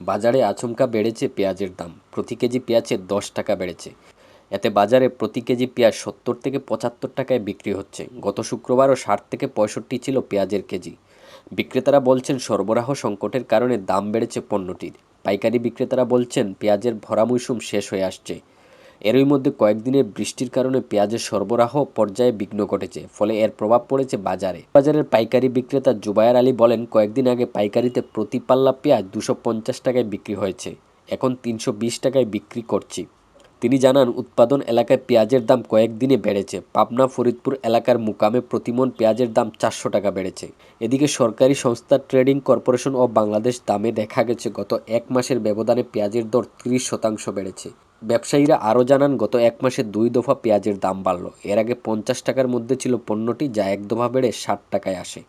বাজারে আচমকা বেড়েছে পেঁয়াজের দাম। প্রতি কেজি পেঁয়াজে দশ টাকা বেড়েছে। এতে বাজারে প্রতি কেজি পেঁয়াজ সত্তর থেকে পঁচাত্তর টাকায় বিক্রি হচ্ছে। গত শুক্রবারও ষাট থেকে পঁয়ষট্টি ছিল পেঁয়াজের কেজি। বিক্রেতারা বলছেন সরবরাহ সংকটের কারণে দাম বেড়েছে পণ্যটির। পাইকারি বিক্রেতারা বলছেন পেঁয়াজের ভরা মৌসুম শেষ হয়ে আসছে। এরই মধ্যে কয়েকদিনের বৃষ্টির কারণে পেঁয়াজের সরবরাহ পর্যায়ে বিঘ্ন ঘটেছে, ফলে এর প্রভাব পড়েছে বাজারে। বাজারের পাইকারি বিক্রেতা জুবায়ের আলী বলেন, কয়েকদিন আগে পাইকারিতে প্রতি পাল্লা পেঁয়াজ দুশো টাকায় বিক্রি হয়েছে, এখন তিনশো বিশ টাকায় বিক্রি করছি। তিনি জানান, উৎপাদন এলাকায় পেঁয়াজের দাম কয়েকদিনে বেড়েছে। পাবনা, ফরিদপুর এলাকার মুকামে প্রতিমন পেঁয়াজের দাম চারশো টাকা বেড়েছে। এদিকে সরকারি সংস্থা ট্রেডিং কর্পোরেশন অব বাংলাদেশ দামে দেখা গেছে, গত এক মাসের ব্যবধানে পেঁয়াজের দর ত্রিশ শতাংশ বেড়েছে। ব্যবসায়ীরা আরও জানান, গত এক মাসে দুই দফা পেঁয়াজের দাম বাড়ল। এর আগে পঞ্চাশ টাকার মধ্যে ছিল পণ্যটি, যা এক দফা বেড়ে ষাট টাকায় আসে।